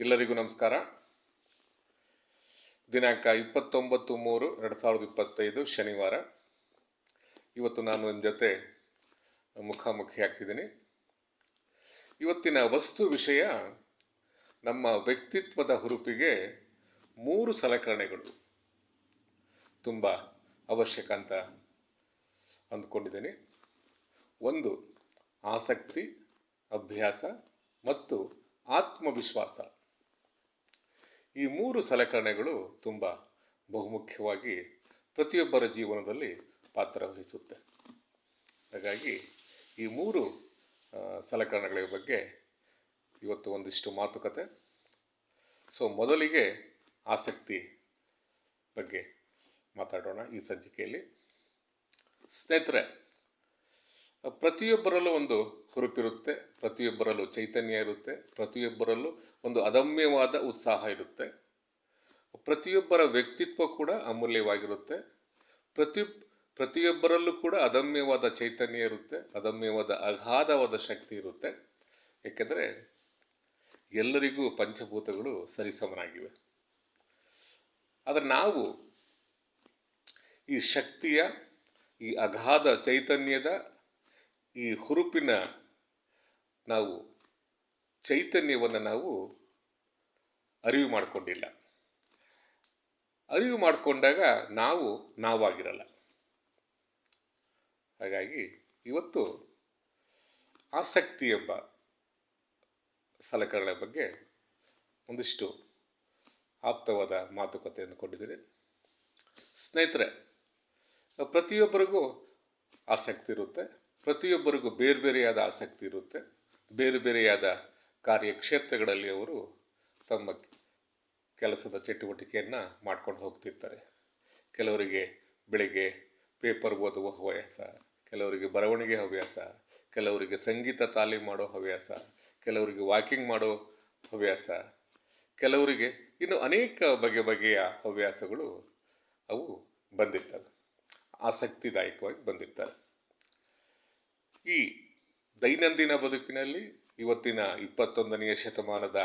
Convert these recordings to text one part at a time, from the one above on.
ಎಲ್ಲರಿಗೂ ನಮಸ್ಕಾರ. ದಿನಾಂಕ ಇಪ್ಪತ್ತೊಂಬತ್ತು ಮೂರು ಎರಡು ಸಾವಿರದ ಇಪ್ಪತ್ತೈದು ಶನಿವಾರ. ಇವತ್ತು ನಾನು ನಿಮ್ಮ ಜೊತೆ ಮುಖಾಮುಖಿ ಆಗ್ತಿದ್ದೀನಿ. ಇವತ್ತಿನ ವಸ್ತು ವಿಷಯ ನಮ್ಮ ವ್ಯಕ್ತಿತ್ವದ ಹುರುಪಿಗೆ ಮೂರು ಸಲಕರಣೆಗಳು. ತುಂಬ ಅವಶ್ಯಕ ಅಂತ ಅಂದ್ಕೊಂಡಿದ್ದೀನಿ. ಒಂದು, ಆಸಕ್ತಿ, ಅಭ್ಯಾಸ ಮತ್ತು ಆತ್ಮವಿಶ್ವಾಸ. ಈ ಮೂರು ಸಲಕರಣೆಗಳು ತುಂಬ ಬಹುಮುಖ್ಯವಾಗಿ ಪ್ರತಿಯೊಬ್ಬರ ಜೀವನದಲ್ಲಿ ಪಾತ್ರ ವಹಿಸುತ್ತೆ. ಹಾಗಾಗಿ ಈ ಮೂರು ಸಲಕರಣೆಗಳ ಬಗ್ಗೆ ಇವತ್ತು ಒಂದಿಷ್ಟು ಮಾತುಕತೆ. ಸೊ, ಮೊದಲಿಗೆ ಆಸಕ್ತಿ ಬಗ್ಗೆ ಮಾತಾಡೋಣ ಈ ಸಂಚಿಕೆಯಲ್ಲಿ. ಸ್ನೇಹಿತರೆ ಪ್ರತಿಯೊಬ್ಬರಲ್ಲೂ ಒಂದು ಹುರುಪಿರುತ್ತೆ, ಪ್ರತಿಯೊಬ್ಬರಲ್ಲೂ ಚೈತನ್ಯ ಇರುತ್ತೆ, ಪ್ರತಿಯೊಬ್ಬರಲ್ಲೂ ಒಂದು ಅದಮ್ಯವಾದ ಉತ್ಸಾಹ ಇರುತ್ತೆ. ಪ್ರತಿಯೊಬ್ಬರ ವ್ಯಕ್ತಿತ್ವ ಕೂಡ ಅಮೂಲ್ಯವಾಗಿರುತ್ತೆ. ಪ್ರತಿ, ಪ್ರತಿಯೊಬ್ಬರಲ್ಲೂ ಕೂಡ ಅದಮ್ಯವಾದ ಚೈತನ್ಯ ಇರುತ್ತೆ, ಅದಮ್ಯವಾದ ಅಗಾಧವಾದ ಶಕ್ತಿ ಇರುತ್ತೆ. ಏಕೆಂದರೆ ಎಲ್ಲರಿಗೂ ಪಂಚಭೂತಗಳು ಸರಿಸಮನಾಗಿವೆ. ಆದರೆ ನಾವು ಈ ಶಕ್ತಿಯ, ಈ ಅಗಾಧ ಚೈತನ್ಯದ ಈ ಹುರುಪಿನ ನಾವು ಚೈತನ್ಯವನ್ನು ನಾವು ಅರಿವು ಮಾಡಿಕೊಂಡಿಲ್ಲ. ಅರಿವು ಮಾಡಿಕೊಂಡಾಗ ನಾವು ನಾವಾಗಿರಲ್ಲ. ಹಾಗಾಗಿ ಇವತ್ತು ಆಸಕ್ತಿ ಎಂಬ ಸಲಕರಣೆ ಬಗ್ಗೆ ಒಂದಿಷ್ಟು ಆಪ್ತವಾದ ಮಾತುಕತೆಯನ್ನು ಕೊಟ್ಟಿದ್ದೀನಿ. ಸ್ನೇಹಿತರೆ, ಪ್ರತಿಯೊಬ್ಬರಿಗೂ ಆಸಕ್ತಿ ಇರುತ್ತೆ. ಪ್ರತಿಯೊಬ್ಬರಿಗೂ ಬೇರೆ ಬೇರೆಯಾದ ಆಸಕ್ತಿ ಇರುತ್ತೆ. ಬೇರೆ ಬೇರೆಯಾದ ಕಾರ್ಯಕ್ಷೇತ್ರಗಳಲ್ಲಿ ಅವರು ತಮ್ಮ ಕೆಲಸದ ಚಟುವಟಿಕೆಯನ್ನು ಮಾಡ್ಕೊಂಡು ಹೋಗ್ತಿರ್ತಾರೆ. ಕೆಲವರಿಗೆ ಬೆಳಿಗ್ಗೆ ಪೇಪರ್ ಓದುವ ಹವ್ಯಾಸ, ಕೆಲವರಿಗೆ ಬರವಣಿಗೆ ಹವ್ಯಾಸ, ಕೆಲವರಿಗೆ ಸಂಗೀತ ತಾಲೀಮ್ ಮಾಡೋ ಹವ್ಯಾಸ, ಕೆಲವರಿಗೆ ವಾಕಿಂಗ್ ಮಾಡೋ ಹವ್ಯಾಸ, ಕೆಲವರಿಗೆ ಇನ್ನು ಅನೇಕ ಬಗೆ ಬಗೆಯ ಹವ್ಯಾಸಗಳು ಅವು ಬಂದಿರ್ತವೆ. ಆಸಕ್ತಿದಾಯಕವಾಗಿ ಬಂದಿರ್ತಾರೆ ಈ ದೈನಂದಿನ ಬದುಕಿನಲ್ಲಿ, ಇವತ್ತಿನ ಇಪ್ಪತ್ತೊಂದನೆಯ ಶತಮಾನದ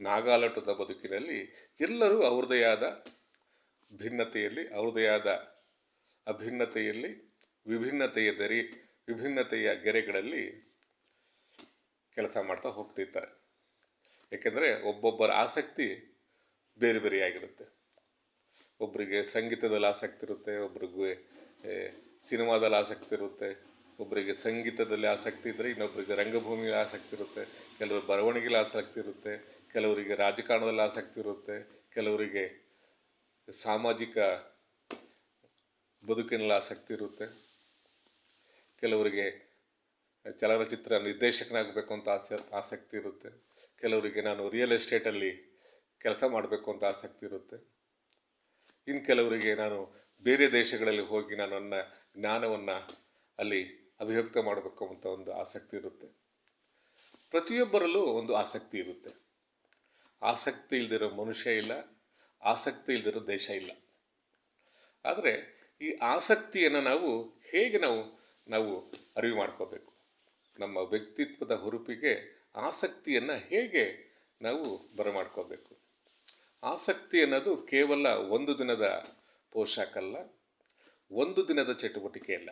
ನಾಗಾಲಟದ ಬದುಕಿನಲ್ಲಿ ಎಲ್ಲರೂ ಅವ್ರದ್ದೇ ಆದ ಭಿನ್ನತೆಯಲ್ಲಿ ಅವ್ರದ್ದೇ ಆದ ಅಭಿನ್ನತೆಯಲ್ಲಿ, ವಿಭಿನ್ನತೆಯ ದರಿ, ವಿಭಿನ್ನತೆಯ ಗೆರೆಗಳಲ್ಲಿ ಕೆಲಸ ಮಾಡ್ತಾ ಹೋಗ್ತಿರ್ತಾರೆ ಏಕೆಂದರೆ ಒಬ್ಬೊಬ್ಬರ ಆಸಕ್ತಿ ಬೇರೆ ಬೇರೆಯಾಗಿರುತ್ತೆ. ಒಬ್ಬರಿಗೆ ಸಂಗೀತದಲ್ಲಿ ಆಸಕ್ತಿ ಇರುತ್ತೆ, ಒಬ್ರಿಗೆ ಸಿನಿಮಾದಲ್ಲಿ ಆಸಕ್ತಿ ಇರುತ್ತೆ ಒಬ್ಬರಿಗೆ ಸಂಗೀತದಲ್ಲಿ ಆಸಕ್ತಿ ಇದ್ದರೆ ಇನ್ನೊಬ್ಬರಿಗೆ ರಂಗಭೂಮಿಯಲ್ಲಿ ಆಸಕ್ತಿ ಇರುತ್ತೆ ಕೆಲವರು ಬರವಣಿಗೆಯಲ್ಲಿ ಆಸಕ್ತಿ ಇರುತ್ತೆ, ಕೆಲವರಿಗೆ ರಾಜಕಾರಣದಲ್ಲಿ ಆಸಕ್ತಿ ಇರುತ್ತೆ, ಕೆಲವರಿಗೆ ಸಾಮಾಜಿಕ ಬದುಕಿನಲ್ಲಿ ಆಸಕ್ತಿ ಇರುತ್ತೆ, ಕೆಲವರಿಗೆ ಚಲನಚಿತ್ರ ನಿರ್ದೇಶಕನಾಗಬೇಕು ಅಂತ ಆಸೆ, ಆಸಕ್ತಿ ಇರುತ್ತೆ, ಕೆಲವರಿಗೆ ನಾನು ರಿಯಲ್ ಎಸ್ಟೇಟಲ್ಲಿ ಕೆಲಸ ಮಾಡಬೇಕು ಅಂತ ಆಸಕ್ತಿ ಇರುತ್ತೆ. ಇನ್ನು ಕೆಲವರಿಗೆ ನಾನು ಬೇರೆ ದೇಶಗಳಲ್ಲಿ ಹೋಗಿ ನಾನು ನನ್ನ ಜ್ಞಾನವನ್ನು ಅಲ್ಲಿ ಅಭಿವ್ಯಕ್ತ ಮಾಡಬೇಕು ಅಂತ ಒಂದು ಆಸಕ್ತಿ ಇರುತ್ತೆ. ಪ್ರತಿಯೊಬ್ಬರಲ್ಲೂ ಒಂದು ಆಸಕ್ತಿ ಇರುತ್ತೆ. ಆಸಕ್ತಿ ಇಲ್ದಿರೋ ಮನುಷ್ಯ ಇಲ್ಲ, ಆಸಕ್ತಿ ಇಲ್ದಿರೋ ದೇಶ ಇಲ್ಲ. ಆದರೆ ಈ ಆಸಕ್ತಿಯನ್ನು ನಾವು ಹೇಗೆ ನಾವು ನಾವು ಅರಿವು ಮಾಡ್ಕೋಬೇಕು? ನಮ್ಮ ವ್ಯಕ್ತಿತ್ವದ ಹುರುಪಿಗೆ ಆಸಕ್ತಿಯನ್ನು ಹೇಗೆ ನಾವು ಬರಮಾಡ್ಕೋಬೇಕು? ಆಸಕ್ತಿ ಅನ್ನೋದು ಕೇವಲ ಒಂದು ದಿನದ ಪೋಷಾಕಲ್ಲ, ಒಂದು ದಿನದ ಚಟುವಟಿಕೆ ಅಲ್ಲ.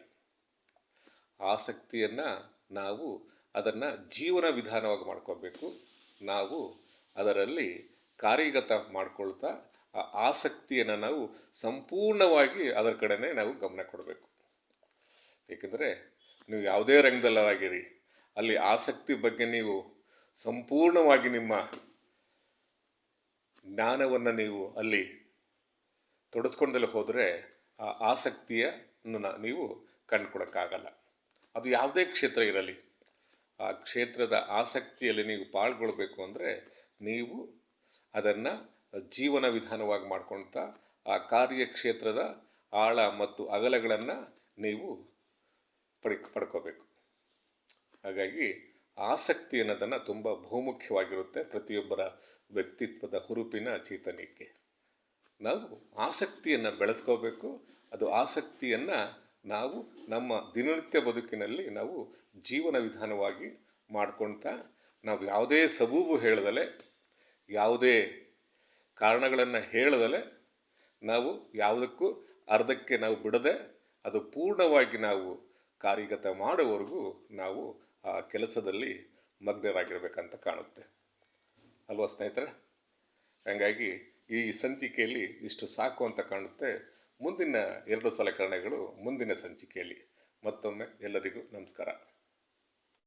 ಆಸಕ್ತಿಯನ್ನು ನಾವು ಅದನ್ನು ಜೀವನ ವಿಧಾನವಾಗಿ ಮಾಡ್ಕೋಬೇಕು. ನಾವು ಅದರಲ್ಲಿ ಕಾರ್ಯಗತ ಮಾಡಿಕೊಳ್ತಾ ಆ ಆಸಕ್ತಿಯನ್ನು ನಾವು ಸಂಪೂರ್ಣವಾಗಿ ಅದರ ಕಡೆನೇ ನಾವು ಗಮನ ಕೊಡಬೇಕು. ಏಕೆಂದರೆ ನೀವು ಯಾವುದೇ ರಂಗದಲ್ಲಾಗಿರಿ, ಅಲ್ಲಿ ಆಸಕ್ತಿ ಬಗ್ಗೆ ನೀವು ಸಂಪೂರ್ಣವಾಗಿ ನಿಮ್ಮ ಜ್ಞಾನವನ್ನು ನೀವು ಅಲ್ಲಿ ತೊಡಸ್ಕೊಂಡಲ್ಲಿ ಹೋದರೆ ಆ ಆಸಕ್ತಿಯನ್ನು ನೀವು ಕಂಡುಕೊಡೋಕ್ಕಾಗಲ್ಲ. ಅದು ಯಾವುದೇ ಕ್ಷೇತ್ರ ಇರಲಿ, ಆ ಕ್ಷೇತ್ರದ ಆಸಕ್ತಿಯಲ್ಲಿ ನೀವು ಪಾಲ್ಗೊಳ್ಬೇಕು ಅಂದರೆ ನೀವು ಅದನ್ನು ಜೀವನ ವಿಧಾನವಾಗಿ ಮಾಡ್ಕೊಳ್ತಾ ಆ ಕಾರ್ಯಕ್ಷೇತ್ರದ ಆಳ ಮತ್ತು ಅಗಲಗಳನ್ನು ನೀವು ಪಡಿ, ಪಡ್ಕೋಬೇಕು. ಹಾಗಾಗಿ ಆಸಕ್ತಿ ಅನ್ನೋದನ್ನು ತುಂಬ ಬಹುಮುಖ್ಯವಾಗಿರುತ್ತೆ ಪ್ರತಿಯೊಬ್ಬರ ವ್ಯಕ್ತಿತ್ವದ ಹುರುಪಿನ ಚೇತನಕ್ಕೆ. ನಾವು ಆಸಕ್ತಿಯನ್ನು ಬೆಳೆಸ್ಕೋಬೇಕು, ಅದು ಆಸಕ್ತಿಯನ್ನು ನಾವು ನಮ್ಮ ದಿನನಿತ್ಯ ಬದುಕಿನಲ್ಲಿ ನಾವು ಜೀವನ ವಿಧಾನವಾಗಿ ಮಾಡ್ಕೊಳ್ತಾ ನಾವು ಯಾವುದೇ ಸಬೂಬು ಹೇಳದಲೆ, ಯಾವುದೇ ಕಾರಣಗಳನ್ನು ಹೇಳದಲೆ ನಾವು ಯಾವುದಕ್ಕೂ ಅರ್ಧಕ್ಕೆ ನಾವು ಬಿಡದೆ ಅದು ಪೂರ್ಣವಾಗಿ ನಾವು ಕಾರ್ಯಗತ ಮಾಡುವವರೆಗೂ ನಾವು ಆ ಕೆಲಸದಲ್ಲಿ ಮಗ್ನರಾಗಿರ್ಬೇಕಂತ ಕಾಣುತ್ತೆ. ಅಲ್ವಾ ಸ್ನೇಹಿತರೆ? ಹಾಗಾಗಿ ಈ ಸಂಚಿಕೆಯಲ್ಲಿ ಇಷ್ಟು ಸಾಕು ಅಂತ ಕಾಣುತ್ತೆ. ಮುಂದಿನ ಎರಡು ಸಲಕರಣೆಗಳು ಮುಂದಿನ ಸಂಚಿಕೆಯಲ್ಲಿ ಮತ್ತೊಮ್ಮೆ ಎಲ್ಲರಿಗೂ ನಮಸ್ಕಾರ.